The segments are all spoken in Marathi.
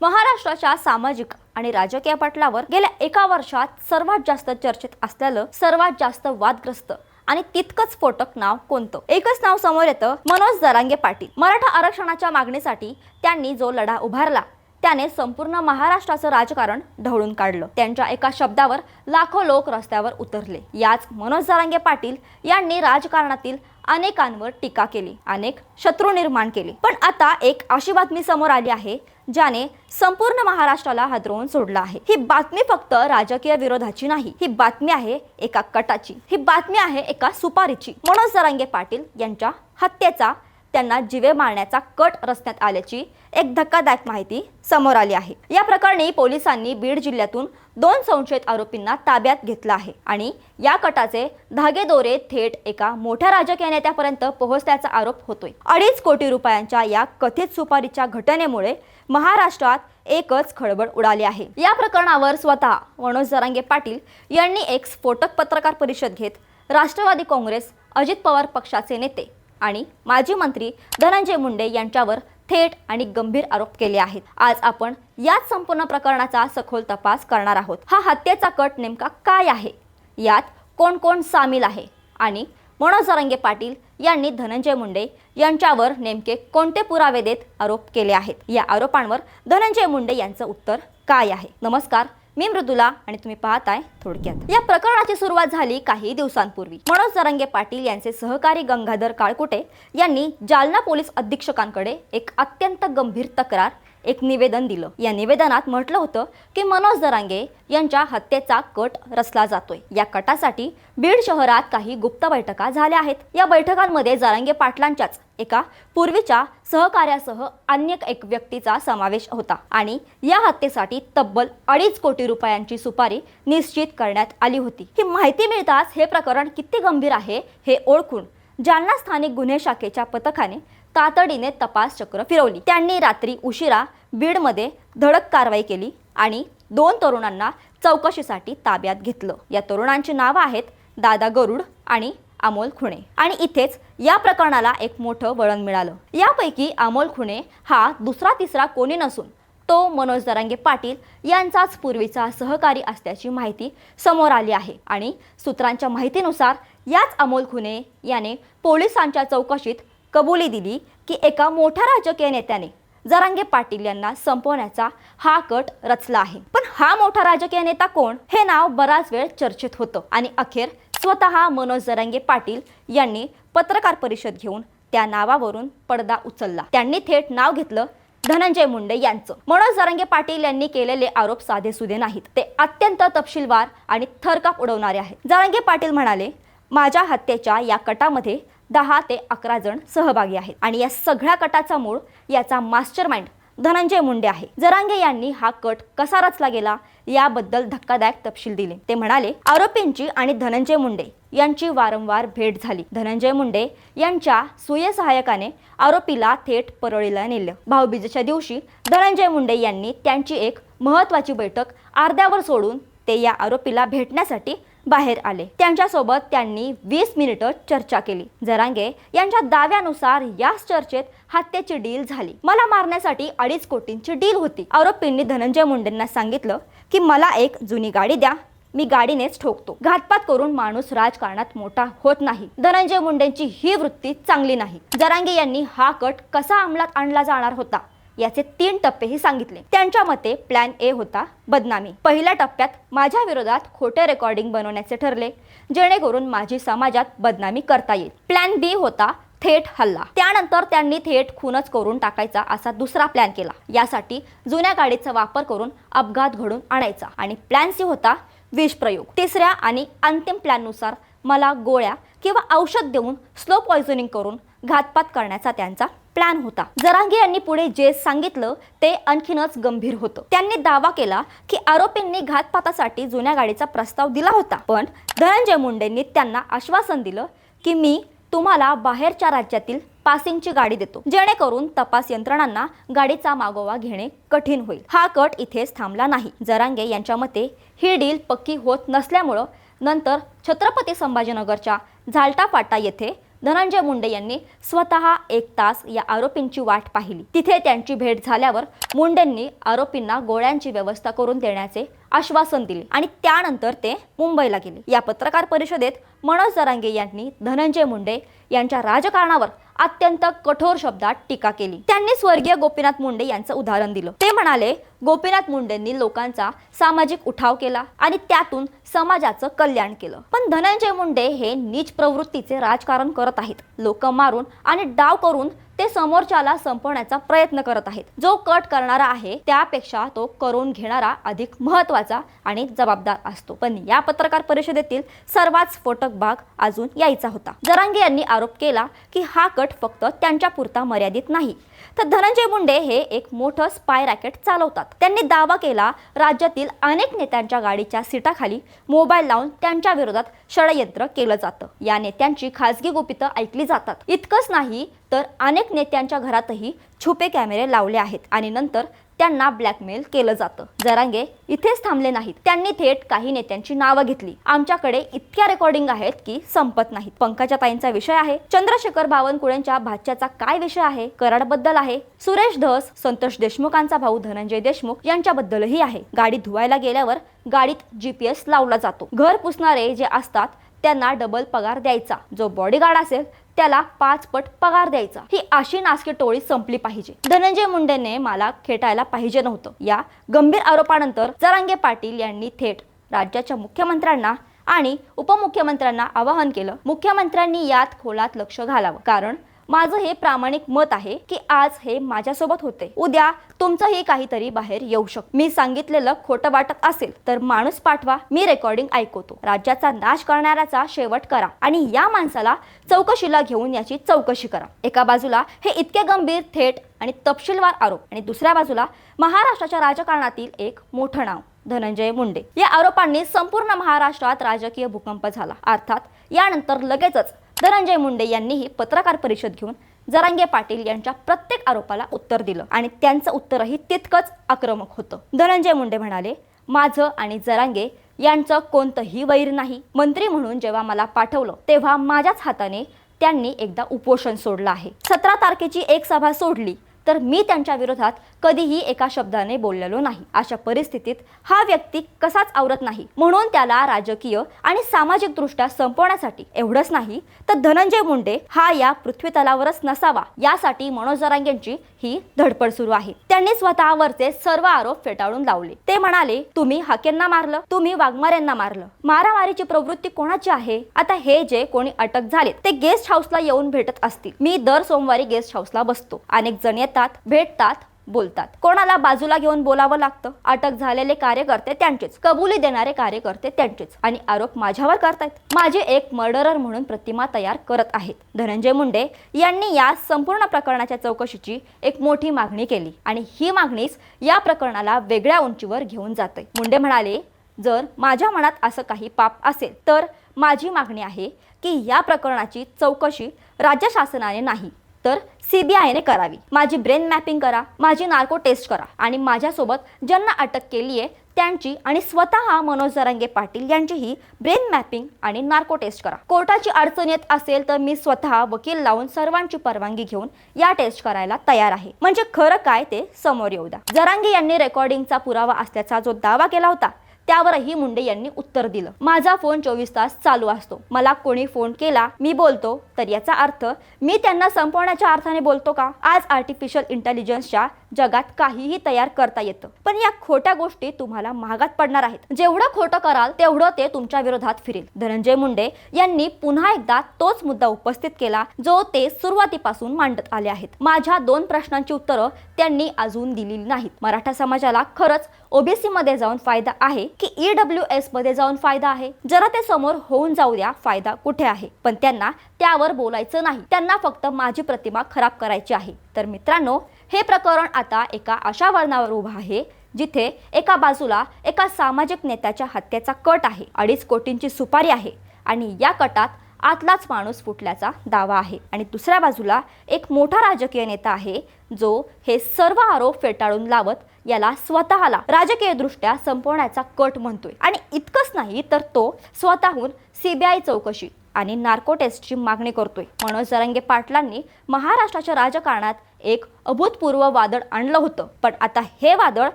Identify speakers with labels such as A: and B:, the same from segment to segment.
A: महाराष्ट्राच्या सामाजिक आणि राजकीय पटलावर गेल्या एका वर्षात सर्वात जास्त चर्चेत असलेलं सर्वात जास्त वादग्रस्त आणि तितकंच स्फोटक नाव कोणतं? एकच नाव समोर येतं मनोज जरांगे पाटील. मराठा आरक्षणाच्या मागणीसाठी त्यांनी जो लढा उभारला त्याने संपूर्ण महाराष्ट्राचं राजकारण ढवळून काढलं. त्यांच्या एका शब्दावर लाखो लोक रस्त्यावर उतरले. याच मनोज जारांगे पाटील यांनी राजकारणातील अनेकांवर टीका केली अनेक शत्रू निर्माण केले. पण आता एक अशी बातमी समोर आली आहे ज्याने संपूर्ण महाराष्ट्राला हादरवून सोडलं आहे. ही बातमी फक्त राजकीय विरोधाची नाही ही बातमी आहे एका कटाची. ही बातमी आहे एका सुपारीची. मनोज जरांगे पाटील यांच्या हत्येचा त्यांना जीवे मारण्याचा कट रचण्यात आल्याची एक धक्कादायक माहिती समोर आली आहे. या प्रकरणी पोलिसांनी बीड जिल्ह्यातून दोन संशयित आरोपींना ताब्यात घेतलं आहे आणि या कटाचे धागेदोरे थेट एका मोठ्या राजकीय नेत्यापर्यंत पोहोचल्याचा आरोप होतोय. अडीच कोटी रुपयांच्या या कथित सुपारीच्या घटनेमुळे महाराष्ट्रात एकच खळबळ उडाली आहे. या प्रकरणावर स्वतः मनोज जरांगे पाटील यांनी एक स्फोटक पत्रकार परिषद घेत राष्ट्रवादी काँग्रेस अजित पवार पक्षाचे नेते आणि माजी मंत्री धनंजय मुंडे यांच्यावर थेट आणि गंभीर आरोप केले आहेत. आज आपण याच संपूर्ण प्रकरणाचा सखोल तपास करणार आहोत. हा हत्येचा कट नेमका काय आहे? यात कोण कोण सामील आहे? आणि मनोज रंगे पाटील यांनी धनंजय मुंडे यांच्यावर नेमके कोणते पुरावे देत आरोप केले आहेत? या आरोपांवर धनंजय मुंडे यांचं उत्तर काय आहे? नमस्कार मी मृदुला आणि तुम्ही पाहताय थोडक्यात. या प्रकरणाची सुरुवात झाली काही दिवसांपूर्वी. मनोज जरंगे पाटील यांचे सहकारी गंगाधर काळकुटे यांनी जालना पोलीस अधीक्षकांकडे एक अत्यंत गंभीर तक्रार एक निवेदन दिलं. या निवेदनात म्हटलं होतं की मनोज जरांगे यांच्या हत्येचा कट रचला जातोय. या कटासाठी बीड शहरात काही गुप्त बैठका झाल्या आहेत. या बैठकांमध्ये जरांगे पाटलांच्याच एका पूर्वीच्या सहकार्यासह अन्य एक व्यक्तीचा समावेश होता आणि या हत्येसाठी तब्बल अडीच कोटी रुपयांची सुपारी निश्चित करण्यात आली होती. ही माहिती मिळताच हे प्रकरण किती गंभीर आहे हे ओळखून जालना स्थानिक गुन्हे शाखेच्या पथकाने तातडीने तपास चक्र फिरवली. त्यांनी रात्री उशिरा बीडमध्ये धडक कारवाई केली आणि दोन तरुणांना चौकशीसाठी ताब्यात घेतलं. या तरुणांची नावं आहेत दादा गरुड आणि अमोल खुणे. आणि इथेच या प्रकरणाला एक मोठं वळण मिळालं. यापैकी अमोल खुणे हा दुसरा तिसरा कोणी नसून तो मनोज दरांगे पाटील यांचाच पूर्वीचा सहकारी असल्याची माहिती समोर आली आहे. आणि सूत्रांच्या माहितीनुसार याच अमोल खुने याने पोलिसांच्या चौकशीत कबुली दिली की एका मोठ्या राजकीय नेत्याने जरांगे पाटील यांना संपवण्याचा हा कट रचला आहे. पण हा मोठा राजकीय नेता कोण? हे नाव बराच वेळ चर्चेत होतं आणि अखेर स्वतः मनोज जरांगे पाटील यांनी पत्रकार परिषद घेऊन त्या नावावरून पडदा उचलला. त्यांनी थेट नाव घेतलं धनंजय मुंडे यांचं. मनोज जरांगे पाटील यांनी केलेले आरोप साधे सुधे नाहीत. ते अत्यंत तपशीलवार आणि थरकाप उडवणारे आहेत. जरांगे पाटील म्हणाले माझ्या हत्येच्या या कटामध्ये दहा ते अकरा जण सहभागी आहेत. आणि या सगळ्या कटाचा मूळ याचा मास्टर माइंड धनंजय मुंडे आहे. जरांगे यांनी हा कट कसा रचला गेला याबद्दल धक्कादायक तपशील दिले. ते म्हणाले आरोपींची आणि धनंजय मुंडे यांची वारंवार भेट झाली. धनंजय मुंडे यांच्या सुय सहाय्यकाने आरोपीला थेट परळीला नेलं. भाऊबीजेच्या दिवशी धनंजय मुंडे यांनी त्यांची एक महत्वाची बैठक अर्ध्यावर सोडून ते या आरोपीला भेटण्यासाठी बाहेर आले. त्यांच्यासोबत त्यांनी वीस मिनिटं चर्चा केली. जरांगे यांच्या दाव्यानुसार याच चर्चेत हत्येची डील झाली. मला मारण्यासाठी अडीच कोटींची डील होती. आरोपींनी धनंजय मुंडेंना सांगितलं की मला एक जुनी गाडी द्या. मी गाडीनेच ठोकतो. घातपात करून माणूस राजकारणात मोठा होत नाही. धनंजय मुंडेंची ही वृत्ती चांगली नाही. जरांगे यांनी हा कट कसा अंमलात आणला जाणार होता? याचे तीन टप्पेही सांगितले. त्यांच्या मते प्लॅन ए होता बदनामी. पहिल्या टप्प्यात माझ्या विरोधात खोटे रेकॉर्डिंग बनवण्याचे ठरले जेणेकरून माझी समाजात बदनामी करता येईल. प्लॅन बी होता थेट हल्ला. त्यानंतर त्यांनी थेट खूनच करून टाकायचा असा दुसरा प्लॅन केला. यासाठी जुन्या गाडीचा वापर करून अपघात घडून आणायचा. आणि प्लॅन सी होता विषप्रयोग तिसऱ्या आणि अंतिम प्लॅननुसार मला गोळ्या किंवा औषध देऊन स्लो पॉयझनिंग करून घातपात करण्याचा त्यांचा प्लॅन होता. जरांगे यांनी पुढे जे सांगितलं ते आणखीनच गंभीर होतं. त्यांनी दावा केला की आरोपींनी घातपातासाठी जुन्या गाडीचा प्रस्ताव दिला होता. पण धनंजय मुंडेंनी त्यांना आश्वासन दिलं की मी तुम्हाला बाहेरच्या राज्यातील पासिंगची गाडी देतो. जेणेकरून तपास यंत्रणांना गाडीचा मागोवा घेणे कठीण होईल. हा कट इथेच थांबला नाही. जरांगे यांच्या मते ही डील पक्की होत नसल्यामुळं नंतर छत्रपती संभाजीनगरच्या झालटा फाटा येथे धनंजय मुंडे यांनी स्वतः एक तास या आरोपींची वाट पाहिली. तिथे त्यांची भेट झाल्यावर मुंडेंनी आरोपींना गोळ्यांची व्यवस्था करून देण्याचे आश्वासन दिले आणि त्यानंतर ते मुंबईला गेले. या पत्रकार परिषदेत मनोज जरांगे यांनी धनंजय मुंडे यांच्या राजकारणावर अत्यंत कठोर शब्दात टीका केली. त्यांनी स्वर्गीय गोपीनाथ मुंडे यांचं उदाहरण दिलं. ते म्हणाले गोपीनाथ मुंडेंनी लोकांचा सामाजिक उठाव केला आणि त्यातून समाजाचं कल्याण केलं. पण धनंजय मुंडे हे नीच प्रवृत्तीचे राजकारण करत आहेत. लोक मारून आणि डाव करून ते समोरच्याला संपवण्याचा प्रयत्न करत आहेत. जो कट करणारा आहे त्यापेक्षा तो करून घेणारा अधिक महत्त्वाचा आणि जबाबदार असतो. पण या पत्रकार परिषदेतील सर्वात स्फोटक भाग अजून यायचा होता. जरांगे यांनी आरोप केला की हा कट फक्त त्यांच्या पुरता मर्यादित नाही. तर धनंजय मुंडे हे एक मोठं स्पाय रॅकेट चालवतात. त्यांनी दावा केला राज्यातील अनेक नेत्यांच्या गाडीच्या सीटाखाली मोबाईल लावून त्यांच्या विरोधात षडयंत्र केलं जातं. या नेत्यांची खासगी गुपितं ऐकली जातात. इतकंच नाही तर अनेक नेत्यांच्या घरातही छुपे कॅमेरे लावले आहेत आणि नंतर त्यांना ब्लॅकमेल केलं जातं. जरांगे इथेच थांबले नाहीत. त्यांनी थेट काही नेत्यांची नावं घेतली. आमच्याकडे इतक्या रेकॉर्डिंग आहेत की संपत नाहीत. पंकजा ताईंचा विषय आहे. चंद्रशेखर बावनकुळेंच्या भाच्याचा काय विषय आहे? कराडबद्दल आहे. सुरेश धस संतोष देशमुखांचा भाऊ धनंजय देशमुख यांच्याबद्दलही आहे. गाडी धुवायला गेल्यावर गाडीत जीपीएस लावला जातो. घर पुसणारे जे असतात त्यांना डबल पगार द्यायचा. जो बॉडीगार्ड असेल त्याला पाच पट पगार द्यायचा. ही अशी नासकी टोळी संपली पाहिजे. धनंजय मुंडेने मला खेटायला पाहिजे नव्हतं. या गंभीर आरोपानंतर जरांगे पाटील यांनी थेट राज्याच्या मुख्यमंत्र्यांना आणि उपमुख्यमंत्र्यांना आवाहन केलं. मुख्यमंत्र्यांनी यात खोलात लक्ष घालावं. कारण माझं हे प्रामाणिक मत आहे की आज हे माझ्यासोबत होते. उद्या तुमचंही काहीतरी बाहेर येऊ शकतो. मी सांगितलेलं खोटं वाटत असेल तर माणूस पाठवा. मी रेकॉर्डिंग ऐकवतो. राज्याचा नाश करणाऱ्याचा शेवट करा आणि या माणसाला चौकशीला घेऊन याची चौकशी करा. एका बाजूला हे इतके गंभीर थेट आणि तपशीलवार आरोप आणि दुसऱ्या बाजूला महाराष्ट्राच्या राजकारणातील एक मोठं नाव धनंजय मुंडे. या आरोपांनी संपूर्ण महाराष्ट्रात राजकीय भूकंप झाला. अर्थात यानंतर लगेचच धनंजय मुंडे यांनीही पत्रकार परिषद घेऊन जरांगे पाटील यांच्या प्रत्येक आरोपाला उत्तर दिलं आणि त्यांचं उत्तरही तितकंच आक्रमक होतं. धनंजय मुंडे म्हणाले माझं आणि जरांगे यांचं कोणतंही वैर नाही. मंत्री म्हणून जेव्हा मला पाठवलं तेव्हा माझ्याच हाताने त्यांनी एकदा उपोषण सोडलं आहे. सतरा तारखेची एक सभा सोडली. तर मी त्यांच्या विरोधात कधीही एका शब्दाने बोललेलो नाही. अशा परिस्थितीत हा व्यक्ती कसाच आवरत नाही? म्हणून त्याला राजकीय आणि सामाजिक दृष्ट्या संपवण्यासाठी एवढंच नाही तर धनंजय मुंडे हा या पृथ्वी तलावरच नसावा यासाठी मनोज जरांगेंची ही धडपड सुरू आहे. त्यांनी स्वतःवरचे सर्व आरोप फेटाळून लावले. ते म्हणाले तुम्ही हाकेंना मारलं तुम्ही वाघमाऱ्यांना मारलं. मारामारीची प्रवृत्ती कोणाची आहे? आता हे जे कोणी अटक झाले ते गेस्ट हाऊसला येऊन भेटत असतील. मी दर सोमवारी गेस्ट हाऊसला बसतो. अनेक जण येतात भेटतात बोलतात. कोणाला बाजूला घेऊन बोलावं लागतं? अटक झालेले कार्यकर्ते त्यांचेच. कबुली देणारे कार्यकर्ते त्यांचेच. आणि आरोप माझ्यावर करतायत. माझे एक मर्डरर म्हणून प्रतिमा तयार करत आहेत. धनंजय मुंडे यांनी या संपूर्ण प्रकरणाच्या चौकशीची एक मोठी मागणी केली. आणि ही मागणीच या प्रकरणाला वेगळ्या उंचीवर घेऊन जाते मुंडे म्हणाले जर माझ्या मनात असं काही पाप असेल तर माझी मागणी आहे की या प्रकरणाची चौकशी राज्य शासनाने नाही. तर सीबीआयने करावी. माझी ब्रेन मॅपिंग करा माझी नार्को टेस्ट करा आणि माझ्यासोबत ज्यांना अटक केली आहे त्यांची आणि स्वतः मनोज जरांगे पाटील यांचीही ब्रेन मॅपिंग आणि नार्को टेस्ट करा. कोर्टाची अडचण येत असेल तर मी स्वतः वकील लावून सर्वांची परवानगी घेऊन या टेस्ट करायला तयार आहे. म्हणजे खरं काय ते समोर येऊ द्या. जरांगे यांनी रेकॉर्डिंगचा पुरावा असल्याचा जो दावा केला होता त्यावरही मुंडे यांनी उत्तर दिलं. माझा फोन चोवीस तास चालू असतो. मला कोणी फोन केला मी बोलतो तर याचा अर्थ मी त्यांना संपवण्याच्या अर्थाने बोलतो का? आज आर्टिफिशियल इंटेलिजन्सच्या जगात काहीही तयार करता येतं. पण या खोट्या गोष्टी तुम्हाला महागात पडणार आहेत. जेवढं खोटं कराल तेवढं ते तुमच्या विरोधात फिरेल. धनंजय मुंडे यांनी पुन्हा एकदा तोच मुद्दा उपस्थित केला जो ते सुरुवातीपासून मांडत आले आहेत. माझ्या दोन प्रश्नांची उत्तरं त्यांनी अजून दिलेली नाहीत. मराठा समाजाला खरंच ओबीसी मध्ये जाऊन फायदा आहे की ईडब्ल्यू एसमध्ये जाऊन फायदा आहे? जरा ते समोर होऊन जाऊ द्या फायदा कुठे आहे? पण त्यांना त्यावर बोलायचं नाही. त्यांना फक्त माझी प्रतिमा खराब करायची आहे. तर मित्रांनो हे प्रकरण आता एका अशा वळणावर उभं आहे जिथे एका बाजूला एका सामाजिक नेत्याच्या हत्येचा कट आहे अडीच कोटींची सुपारी आहे आणि या कटात आतलाच माणूस फुटल्याचा दावा आहे. आणि दुसऱ्या बाजूला एक मोठा राजकीय नेता आहे जो हे सर्व आरोप फेटाळून लावत याला स्वतःला राजकीय दृष्ट्या संपवण्याचा कट म्हणतोय. आणि इतकंच नाही तर तो स्वतःहून सीबीआय चौकशी आणि नार्को टेस्टची मागणी करतोय. मनोज सरंगे पाटलांनी महाराष्ट्राच्या राजकारणात एक अभूतपूर्व वादळ आणलं होतं. पण आता हे वादळ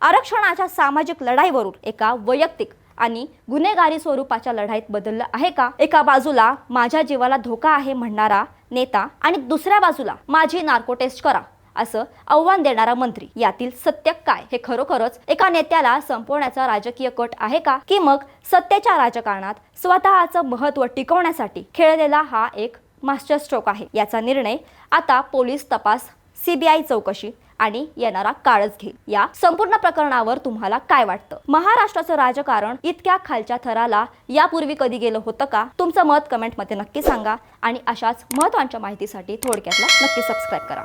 A: आरक्षणाच्या सामाजिक लढाईवरून एका वैयक्तिक आणि गुन्हेगारी स्वरूपाच्या लढाईत बदललं आहे का? एका बाजूला माझ्या जीवाला धोका आहे म्हणणारा नेता आणि दुसऱ्या बाजूला माझी नार्को टेस्ट करा असं आव्हान देणारा मंत्री. यातील सत्य काय? हे खरोखरच एका नेत्याला संपवण्याचा राजकीय कट आहे का? की मग सत्तेच्या राजकारणात स्वतःचं महत्त्व टिकवण्यासाठी खेळलेला हा एक मास्टर स्ट्रोक आहे. याचा निर्णय आता पोलीस तपास सीबीआय चौकशी आणि येणारा काळच घेईल. या संपूर्ण प्रकरणावर तुम्हाला काय वाटतं? महाराष्ट्राचं राजकारण इतक्या खालच्या थराला यापूर्वी कधी गेलं होतं का? तुमचं मत कमेंटमध्ये नक्की सांगा आणि अशाच महत्त्वाच्या माहितीसाठी थोडक्यातला नक्की सबस्क्राईब करा.